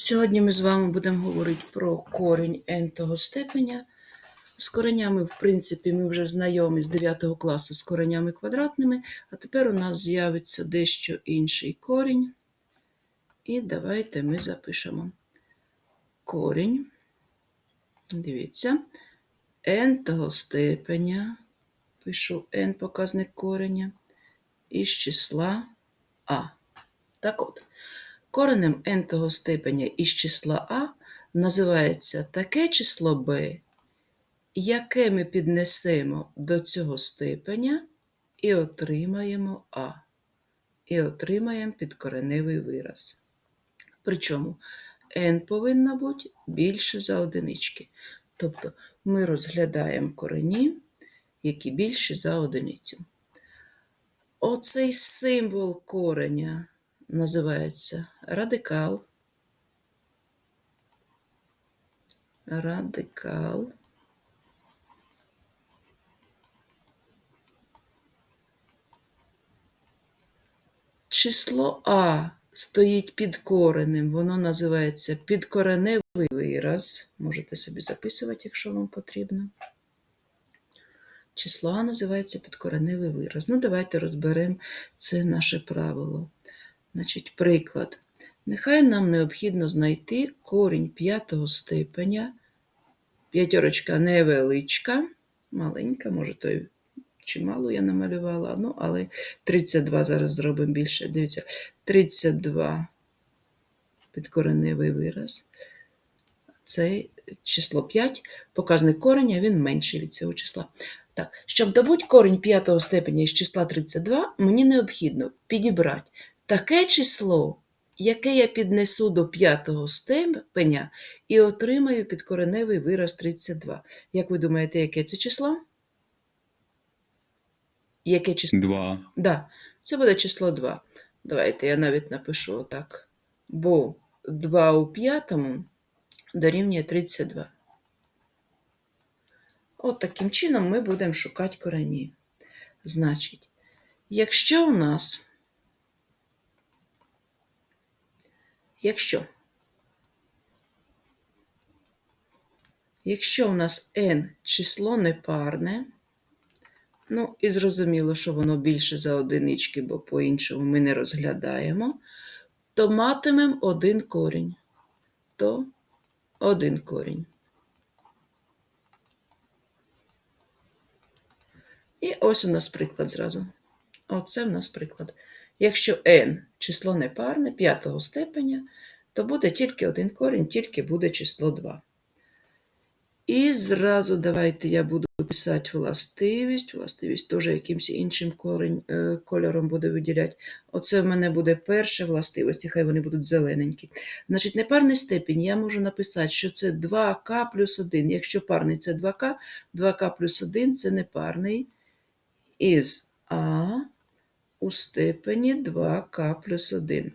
Сьогодні ми з вами будемо говорити про корінь n-того степеня. З коренями, в принципі, ми вже знайомі з 9 класу з коренями квадратними, а тепер у нас з'явиться дещо інший корінь. І давайте ми запишемо корінь. Дивіться, n-того степеня, пишу n показник кореня, із числа а. Так от, коренем n-того степеня із числа а називається таке число b, яке ми піднесемо до цього степеня і отримаємо а. І отримаємо підкореневий вираз. Причому n повинно бути більше за одинички. Тобто ми розглядаємо корені, які більші за одиницю. Оцей символ кореня називається радикал. Радикал. Число А стоїть під коренем, воно називається підкореневий вираз. Можете собі записувати, якщо вам потрібно. Число А називається підкореневий вираз. Ну, давайте розберемо це наше правило. Значить, приклад. Нехай нам необхідно знайти корінь п'ятого степеня. П'ятерочка невеличка, маленька, може, той чимало я намалювала, ну, але 32 зараз зробимо більше. Дивіться, 32 підкореневий вираз. Це число 5, показник кореня, він менший від цього числа. Так, щоб добути корінь п'ятого степеня із числа 32, мені необхідно підібрати таке число, яке я піднесу до п'ятого степеня і отримаю підкореневий вираз 32. Як ви думаєте, яке це число? Яке число? 2. Да, це буде число 2. Давайте я навіть напишу отак. Бо 2 у п'ятому дорівнює 32. От таким чином ми будемо шукати корені. Значить, якщо у нас, якщо, якщо у нас n число непарне, ну і зрозуміло, що воно більше за одинички, бо по-іншому ми не розглядаємо, то матимемо один корінь. То один корінь. І ось у нас приклад зразу. Оце в нас приклад. Якщо n число непарне п'ятого степеня, то буде тільки один корінь, тільки буде число 2. І зразу давайте я буду писати властивість. Властивість теж якимось іншим корінь, е, кольором буде виділяти. Оце в мене буде перша властивість, і хай вони будуть зелененькі. Значить, непарний степінь я можу написати, що це 2к плюс 1. Якщо парний це 2к, 2к плюс 1 це непарний із А у степені 2к плюс 1.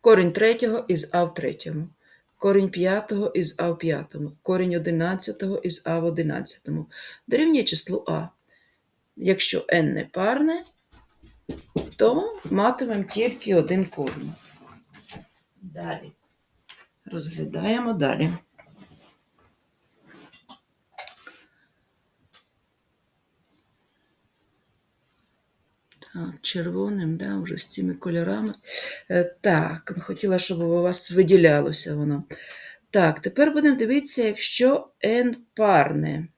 Корінь третього із А в третьому. Корінь п'ятого із А в п'ятому. Корінь одинадцятого із А в одинадцятому. Дорівнює числу А. Якщо n не парне, то матимемо тільки один корінь. Далі. Розглядаємо далі. Червоним, да, вже з цими кольорами. Е, Так, ну, хотіла, щоб у вас виділялося воно. Так, тепер будемо дивитися, якщо n парне.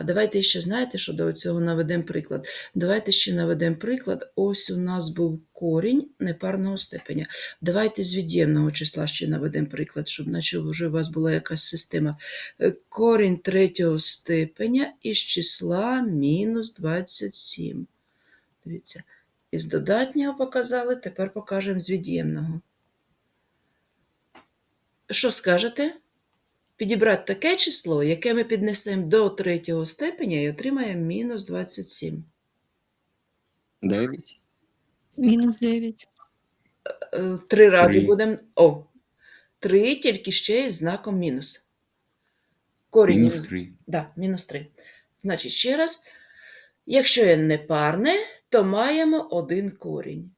А давайте ще знаєте, що до цього наведемо приклад. Давайте ще наведемо приклад. Ось у нас був корінь непарного степеня. Давайте з від'ємного числа ще наведемо приклад, щоб наче вже у вас була якась система. Е, Корінь третього степеня із числа мінус 27. Дивіться, із додатнього показали, тепер покажемо з від'ємного. Що скажете? Підібрати таке число, яке ми піднесемо до третього степеня і отримаємо мінус 27. 9. Мінус 9. Е, Три рази будемо. О, три, тільки ще із знаком мінус. Корінь Мінус із- 3. Да, мінус 3. Значить, ще раз, якщо n не парне, то маємо один корінь.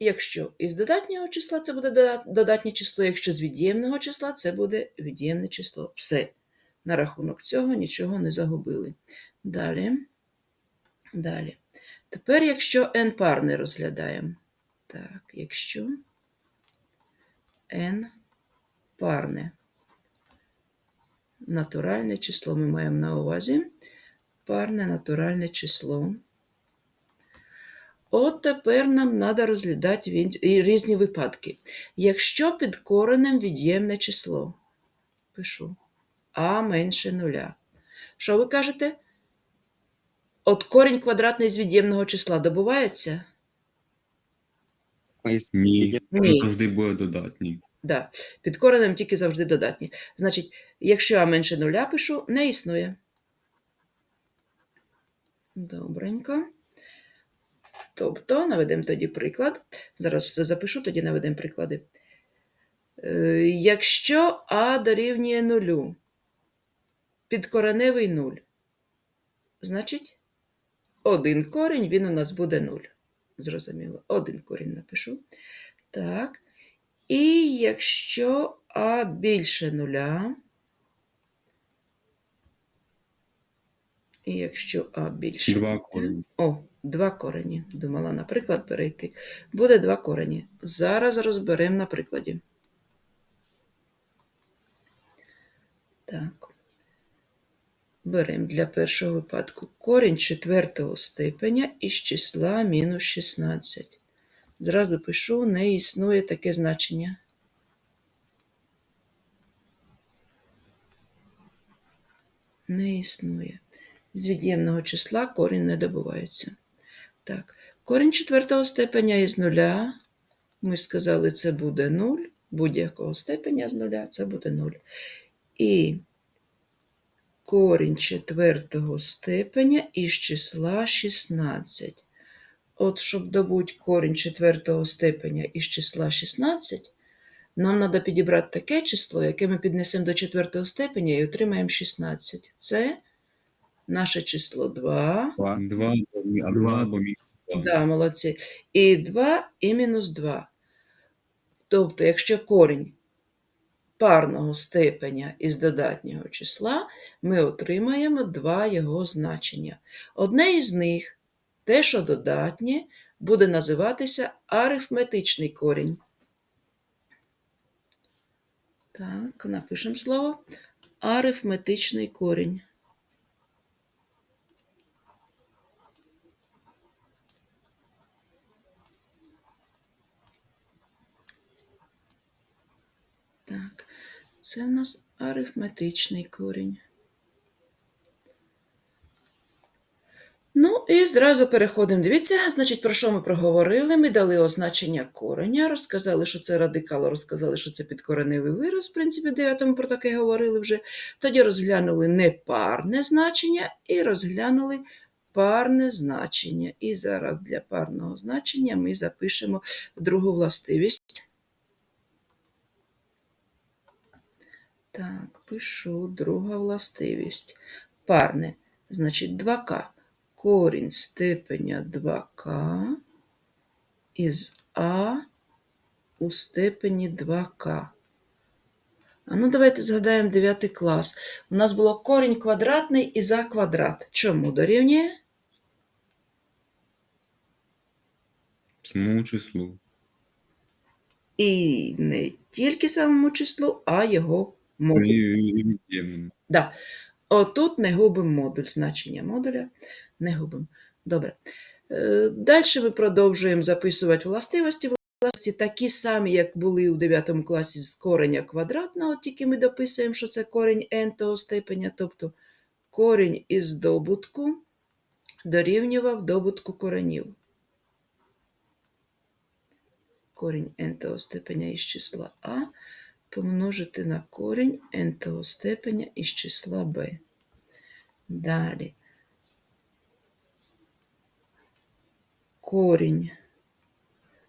Якщо із додатнього числа це буде додатнє число, якщо з від'ємного числа це буде від'ємне число. Все. На рахунок цього нічого не загубили. Далі. Далі. Тепер, якщо n парне розглядаємо. Так, якщо n парне. Натуральне число ми маємо на увазі. Парне натуральне число. От тепер нам треба розглядати різні випадки. Якщо під коренем від'ємне число, пишу а менше нуля. Що ви кажете? От корінь квадратний з від'ємного числа добувається? Ні, Ні. завжди буде додатній. Да. Під коренем тільки завжди додатні. Значить, якщо а менше нуля пишу, не існує. Добренько. Тобто, наведемо тоді приклад. Зараз все запишу, тоді наведемо приклади. Е, Якщо а дорівнює нулю, підкореневий нуль, значить, один корінь, він у нас буде нуль. Зрозуміло, один корінь напишу. Так. І якщо а більше нуля, і якщо а більше Два корені. О, два корені. Думала, наприклад, перейти. Буде два корені. Зараз розберемо на прикладі. Так. Беремо для першого випадку корінь четвертого степеня із числа мінус 16. Зразу пишу, не існує таке значення. Не існує. З від'ємного числа корінь не добувається. Так, корінь четвертого степеня із нуля. Ми сказали, це буде 0. Будь-якого степеня з нуля це буде 0. І корінь четвертого степеня із числа 16. От, щоб добути корінь четвертого степеня із числа 16, нам треба підібрати таке число, яке ми піднесемо до четвертого степеня і отримаємо 16. Це наше число 2. Два, або мі- або два, або мінус два. Да, молодці. І 2 і мінус 2. Тобто, якщо корінь парного степеня із додатнього числа, ми отримаємо два його значення. Одне із них, те, що додатнє, буде називатися арифметичний корінь. Так, напишемо слово арифметичний корінь. Так, це в нас арифметичний корінь. Ну і зразу переходимо. Дивіться, значить, про що ми проговорили? Ми дали означення кореня, розказали, що це радикал, розказали, що це підкореневий вираз. В принципі, в 9 про таке говорили вже. Тоді розглянули непарне значення і розглянули парне значення. І зараз для парного значення ми запишемо другу властивість. Так, пишу друга властивість. Парне, значить 2к. Корінь степеня 2к із а у степені 2к. А ну давайте згадаємо 9 клас. У нас було корінь квадратний і за квадрат. Чому дорівнює? Самому числу. І не тільки самому числу, а його Від'ємному. Да. Отут не губимо модуль, значення модуля не губимо. Добре. Е, Далі ми продовжуємо записувати властивості. Властивості такі самі, як були у 9 класі з кореня квадратного, тільки ми дописуємо, що це корінь n того степеня, тобто корінь із добутку дорівнював добутку коренів. Корінь n того степеня із числа а помножити на корінь n того степеня із числа b. Далі. Корінь.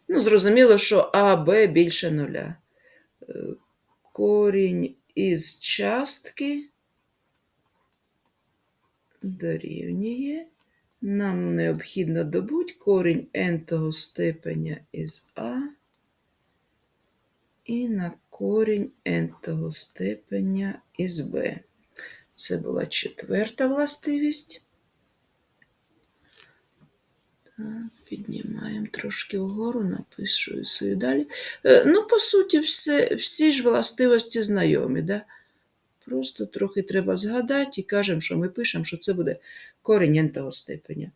Ну, зрозуміло, що а, Б більше нуля. Е, Корінь із частки дорівнює Нам необхідно добути корінь n-того степеня із А і на корінь n-того степеня із Б. Це була четверта властивість. Піднімаємо трошки вгору, напишу свою далі. Е, Ну, по суті, все, всі ж властивості знайомі. Да? Просто трохи треба згадати і кажемо, що ми пишемо, що це буде корінь n-того степеня.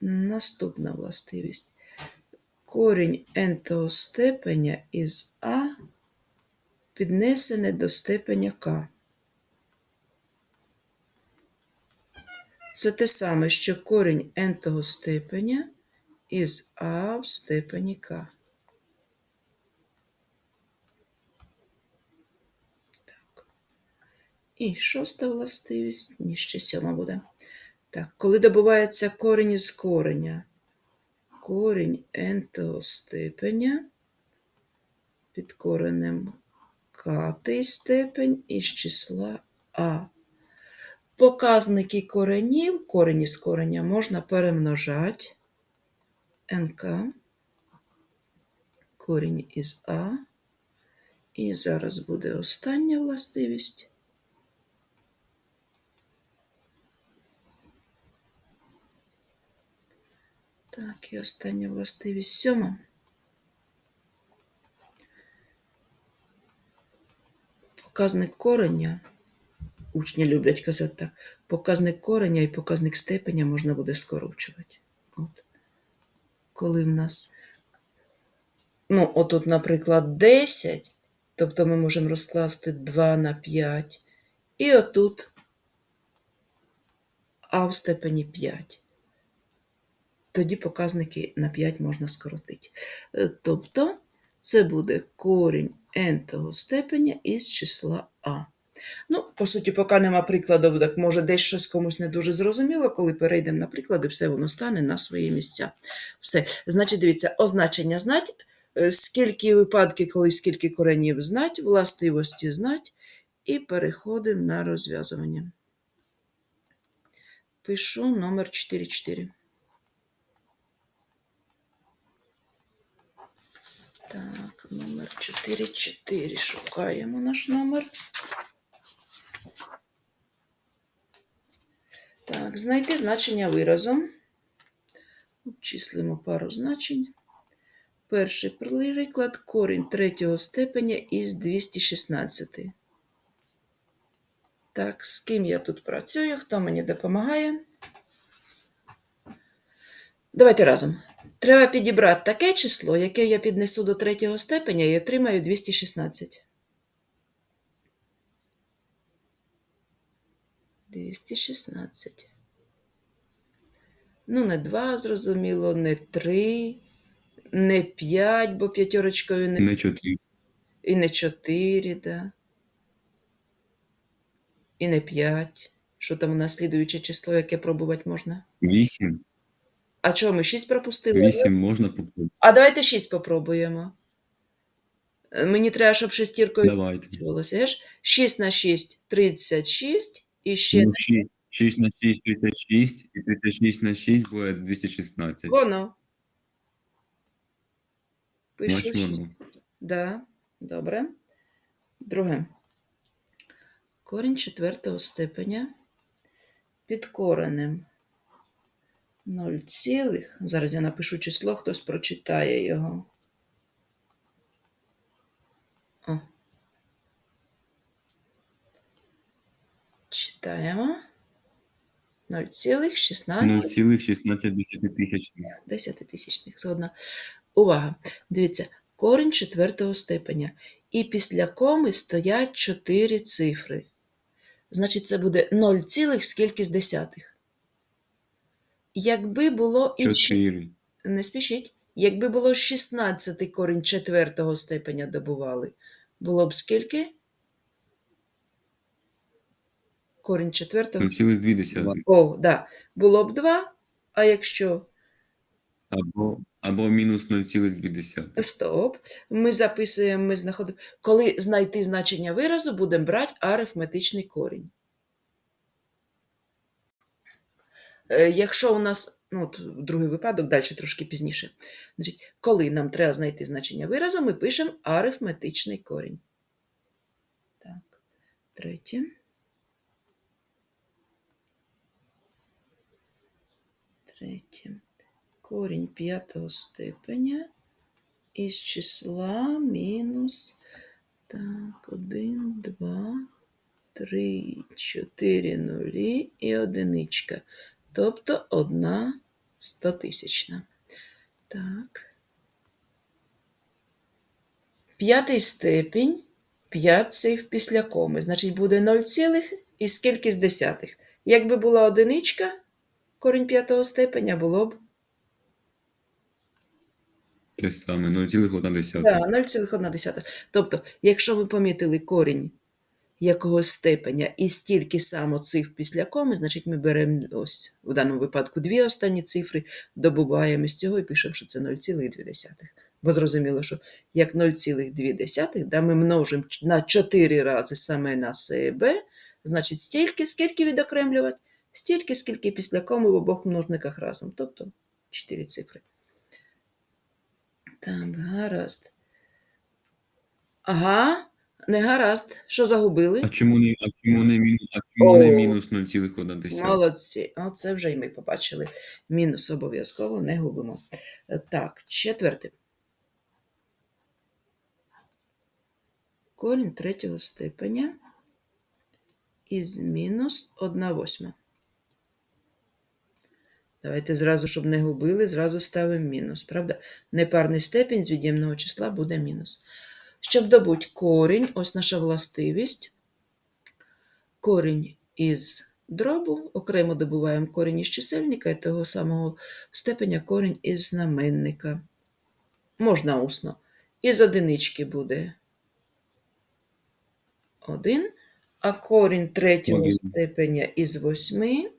Наступна властивість. Корінь n-того степеня із А піднесене до степеня К. Це те саме, що корінь n-того степеня із А в степені К. Так. І шоста властивість, ні, ще сьома буде. Так, коли добувається корінь із кореня, корінь n-того степеня під коренем к-й степень із числа А. Показники коренів, корінь із кореня можна перемножати. НК, корінь із А. І зараз буде остання властивість. Так, і остання властивість сьома. Показник кореня. Учні люблять казати так. Показник кореня і показник степеня можна буде скорочувати. От. Коли в нас, ну, отут, наприклад, 10, тобто ми можемо розкласти 2 на 5, і отут а в степені 5. Тоді показники на 5 можна скоротити. Е, Тобто це буде корінь n-того степеня із числа а. Ну, по суті, поки нема прикладу, так може десь щось комусь не дуже зрозуміло, коли перейдемо на приклади, все воно стане на свої місця. Все. Значить, дивіться, означення знать, е, скільки випадків, коли скільки коренів знать, властивості знать, і переходимо на розв'язування. Пишу номер 44. Так, номер 44. Шукаємо наш номер. Так, знайти значення виразу. Обчислимо пару значень. Перший приклад корінь третього степеня із 216. Так, з ким я тут працюю? Хто мені допомагає? Давайте разом. Треба підібрати таке число, яке я піднесу до третього степеня і отримаю 216. 216. Ну, не 2, зрозуміло, не 3, не 5, бо п'ятерочкою не Не 4. і не 4, да. І не 5. Що там у нас слідуюче число, яке пробувати можна? 8. А чого ми 6 пропустили? 8 можна попробувати. А давайте 6 попробуємо. Мені треба, щоб шестіркою ж? 6 на 6 – 36. І ще Ну, 6, 6 на 6 – 36, і 36 на 6 буде 216. воно. Пишу 6. воно. Да, добре. Друге. Корінь четвертого степеня під коренем 0, цілих. Зараз я напишу число, хтось прочитає його. О. Читаємо. 0,16 0,16 десятитисячних. Згодна. Увага! Дивіться, корінь четвертого степеня. І після коми стоять чотири цифри. Значить, це буде 0, цілих скільки з десятих. Якби було і 4. не спішіть, якби було 16 корінь четвертого степеня добували, було б скільки? Корінь четвертого. 0,2. О, да. Було б 2, а якщо Або, або мінус 0,2. Стоп. Ми записуємо, ми знаходимо. Коли знайти значення виразу, будемо брати арифметичний корінь. Е, Якщо у нас, ну, от другий випадок, далі трошки пізніше. Значить, коли нам треба знайти значення виразу, ми пишемо арифметичний корінь. Так, третє. Третє. Корінь п'ятого степеня із числа мінус так, 1, 2, 3, 4 нулі і одиничка. Тобто одна стотисячна. Так. П'ятий степінь, 5 цифр після коми. Значить, буде 0 цілих і скільки з десятих. Якби була одиничка, корінь п'ятого степеня було б Те саме, 0,1. Да, 0,1. Тобто, якщо ми помітили корінь якогось степеня і стільки само цифр після коми, значить ми беремо ось в даному випадку дві останні цифри, добуваємо з цього і пишемо, що це 0,2. Бо зрозуміло, що як 0,2, да, ми множимо на 4 рази саме на себе, значить стільки, скільки відокремлювати, стільки, скільки після коми в обох множниках разом, тобто 4 цифри. Так, гаразд. Ага, не гаразд. Що загубили? А чому не, а чому не, мінус, а чому не О. мінус 0,1? Молодці. Оце вже й ми побачили. Мінус обов'язково не губимо. Е, Так, четверте. Корінь третього степеня із мінус 1 восьма. Давайте зразу, щоб не губили, зразу ставимо мінус. Правда? Непарний степінь з від'ємного числа буде мінус. Щоб добути корінь, ось наша властивість. Корінь із дробу, окремо добуваємо корінь із чисельника і того самого степеня корінь із знаменника. Можна усно. Із одинички буде 1, а корінь третього Один. степеня із 8,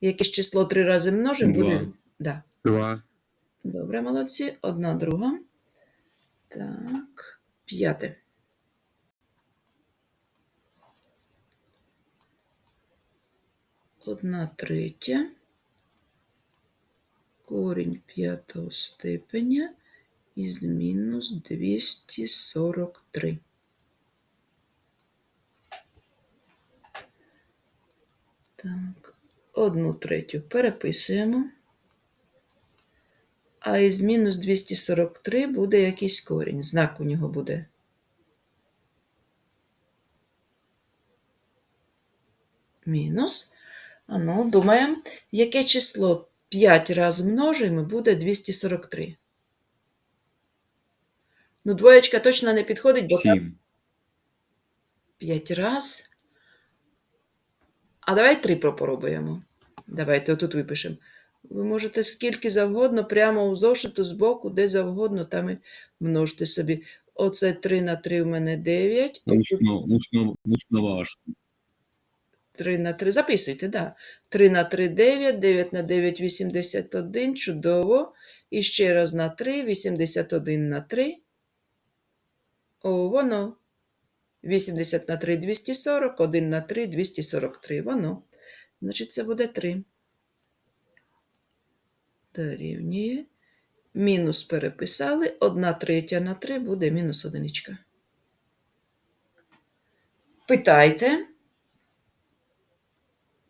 якесь число три рази множимо, буде. Два. Да. 2. Добре, молодці. Одна друга. Так, п'яте. Одна третя. Корінь п'ятого степеня із мінус 243. Так, одну третю переписуємо. А із мінус 243 буде якийсь корінь. Знак у нього буде. Мінус. А ну, думаємо, яке число 5 разів множимо буде 243. Ну, двоєчка точно не підходить, бо 7. 5 раз. А давай 3 попробуємо. Давайте отут випишемо. Ви можете скільки завгодно, прямо у зошиту збоку, де завгодно, там і множте собі. Оце 3 на 3 в мене 9. Учно, учно, учно важко. 3 на 3. Записуйте, да. 3 на 3 9, 9 на 9 81. Чудово. І ще раз на 3, 81 на 3. О, воно. 80 на 3 240, 1 на 3 243. Воно. Значить, це буде 3. Дорівнює. Мінус переписали. 1 третя на 3 буде мінус одиничка. Питайте.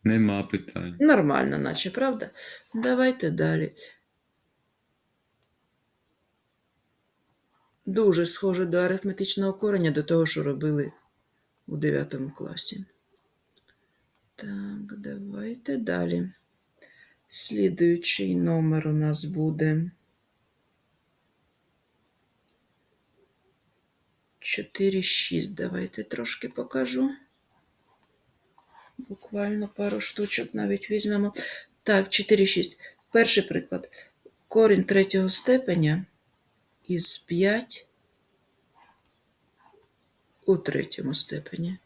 Нема питань. Нормально, наче, правда? Давайте далі. Дуже схоже до арифметичного кореня, до того, що робили у 9 класі. Так, давайте далі. Слідуючий номер у нас буде 4-6. Давайте трошки покажу. Буквально пару штучок навіть візьмемо. Так, 4-6. Перший приклад. Корінь третього степеня із 5 у третьому степені.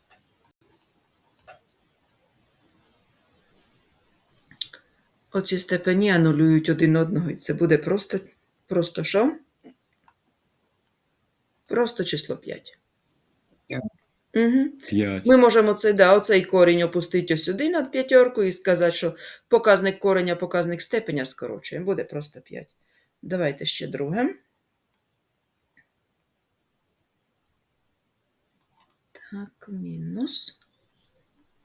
Оці степені анулюють один одного, і це буде просто, просто що? Просто число 5. Угу. 5. Ми можемо цей, да, оцей корінь опустити ось сюди над п'ятерку і сказати, що показник кореня, показник степеня скорочуємо. Буде просто 5. Давайте ще друге. Так, мінус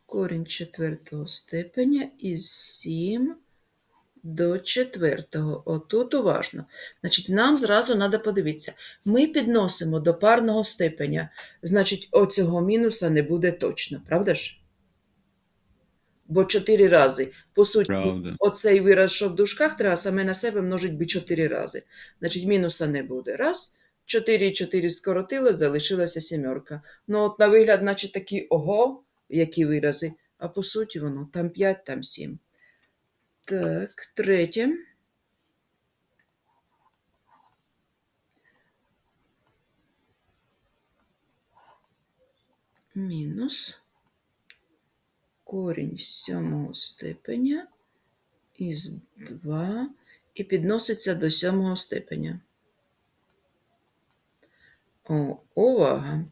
корінь четвертого степеня із 7 до четвертого. Отут уважно. Значить, нам зразу треба подивитися. Ми підносимо до парного степеня. Значить, оцього мінуса не буде точно, правда ж? Бо 4 рази. По суті, Правда. оцей вираз, що в дужках, треба саме на себе множить би 4 рази. Значить, мінуса не буде. Раз. 4 і 4 скоротили, залишилася сімерка. Ну, от на вигляд, наче такі ого, які вирази. А по суті, воно там 5, там 7. Так, третє. Мінус корінь сьомого степеня із 2 і підноситься до сьомого степеня. О, увага!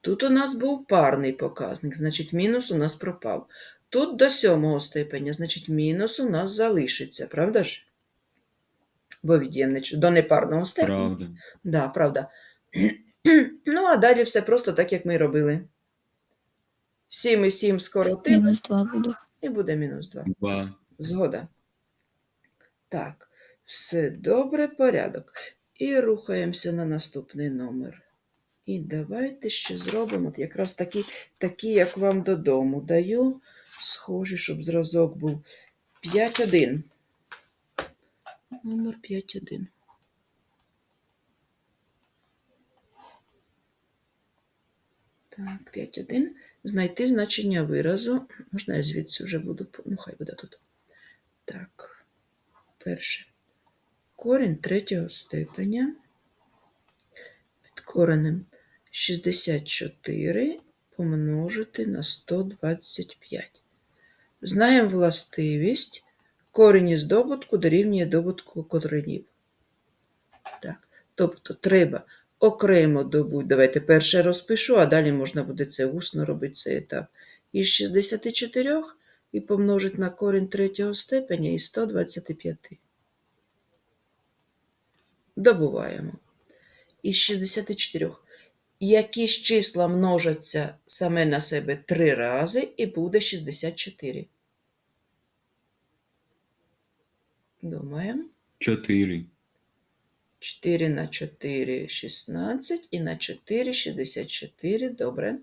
Тут у нас був парний показник, значить мінус у нас пропав. Тут до сьомого степеня, значить мінус у нас залишиться, правда ж? Бо від'ємне до непарного степеня. Правда. Да, правда. Ну, а далі все просто так, як ми робили. 7 і 7 скоротили, Мінус 2 буде. і буде мінус 2. 2. Згода. Так, все добре, порядок. І рухаємося на наступний номер. І давайте ще зробимо от якраз такі, такі, як вам додому даю. Схожі, щоб зразок був 5-1. Номер 5-1. Так, 5-1. Знайти значення виразу. Можна я звідси вже буду. Ну, хай буде тут. Так, перше. Корінь третього степеня під коренем 64 помножити на 125. Знаємо властивість. Корінь із добутку дорівнює добутку коренів. Так, тобто треба окремо добути. Давайте перше розпишу, а далі можна буде це усно робити цей етап. Із 64 і помножить на корінь третього степеня із 125. Добуваємо. Із 64. Якісь числа множаться саме на себе три рази і буде 64. Думаємо. 4. 4 на 4 – 16 і на 4 – 64. Добре.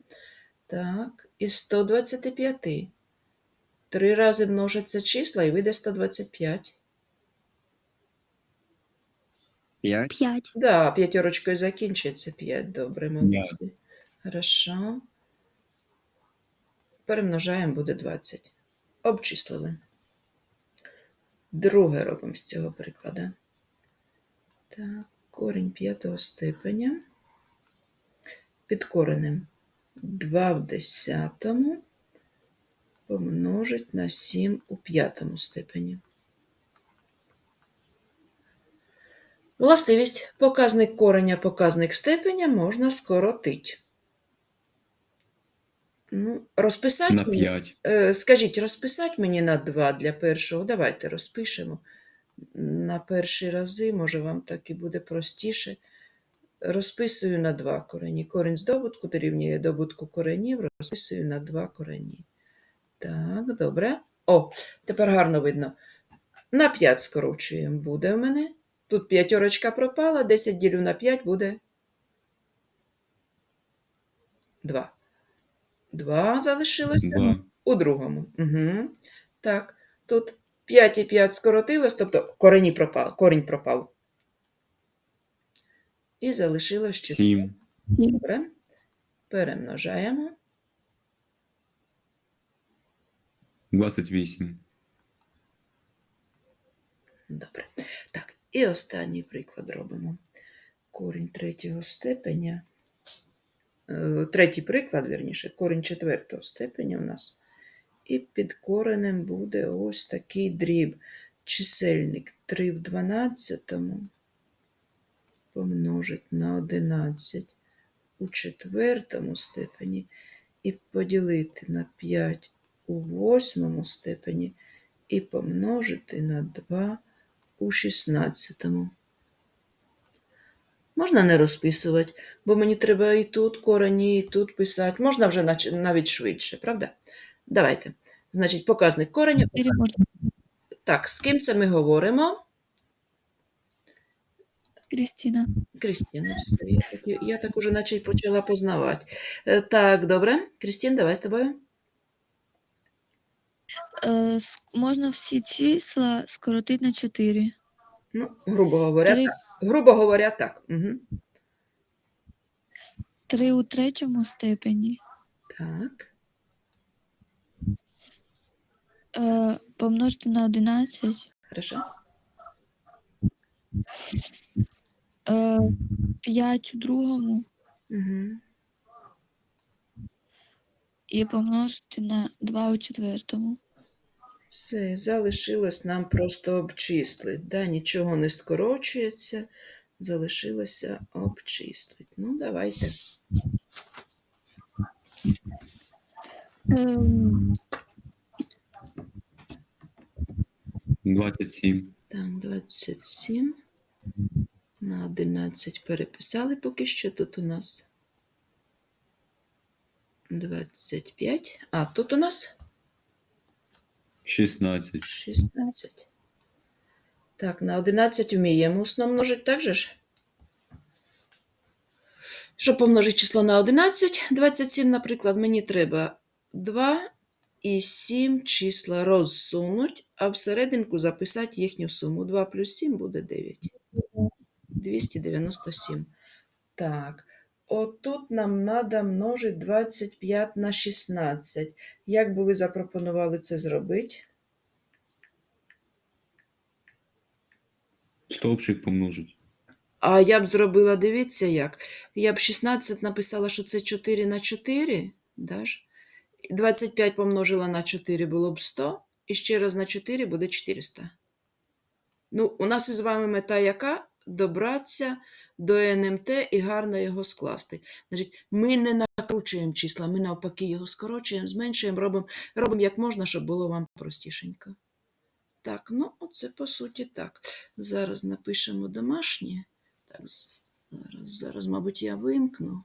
Так, із 125. Три рази множаться числа і вийде 125. 5. 5. Да, п'ятерочкою закінчується 5. Добре, молодці. Хорошо. Перемножаємо, буде 20. Обчислили. Друге робимо з цього прикладу. Так, корінь п'ятого степеня. Під коренем 2 в десятому помножить на 7 у п'ятому степені. Властивість. Показник кореня, показник степеня можна скоротити. Ну, розписати На 5. Е, Скажіть, розписати мені на 2 для першого? Давайте розпишемо. На перші рази, може, вам так і буде простіше. Розписую на 2 корені. Корінь з добутку дорівнює добутку коренів, розписую на 2 корені. Так, добре. О, тепер гарно видно. На 5 скорочуємо. Буде в мене. Тут п'ятерочка пропала, 10 ділю на 5 буде 2. 2 залишилося 2. у другому. Угу. Так, тут 5 і 5 скоротилось, тобто корені пропав, корінь пропав. І залишилось 4. 7. 7. Добре. Перемножаємо. 28. Добре. Так, і останній приклад робимо. Корінь третього степеня. е, Третій приклад, вірніше, корінь четвертого степеня у нас. І під коренем буде ось такий дріб. Чисельник 3 в 12 помножить на 11 у четвертому степені і поділити на 5 у восьмому степені і помножити на 2 у 16. Можна не розписувати, бо мені треба і тут корені, і тут писати. Можна вже навіть швидше, правда? Давайте. Значить, показник кореня. Так, з ким це ми говоримо? Крістіна. Крістіна, все. Я так, уже наче й почала познавати. Е, Так, добре. Крістін, давай з тобою. Е, можна всі числа скоротити на 4. Ну, грубо говоря, Три. так. Грубо говоря, так. Угу. 3 у третьому степені. Так. Е, помножити на 11. Хорошо. Е, 5 у другому Угу. і помножити на 2 у четвертому. Все, залишилось нам просто обчислити. Да, нічого не скорочується, залишилося обчислити. Ну, давайте. Ем, 27. Так, 27 на 11 переписали поки що. Тут у нас 25. А, тут у нас 16. 16. Так, на 11 вміємо усно множити так же ж? Щоб помножити число на 11, 27, наприклад, мені треба 2 і 7 числа розсунуть, а всерединку записати їхню суму. 2 плюс 7 буде 9. 297. Так, отут нам треба множити 25 на 16. Як би ви запропонували це зробити? Стовпчик помножить. А я б зробила, дивіться як. Я б 16 написала, що це 4 на 4, да ж? 25 помножила на 4 було б 100, і ще раз на 4 буде 400. Ну, у нас із вами мета яка? Добратися до НМТ і гарно його скласти. Значить, ми не накручуємо числа, ми навпаки його скорочуємо, зменшуємо, робимо, робимо як можна, щоб було вам простішенько. Так, ну, оце по суті так. Зараз напишемо домашнє. Так, зараз, зараз, мабуть, я вимкну.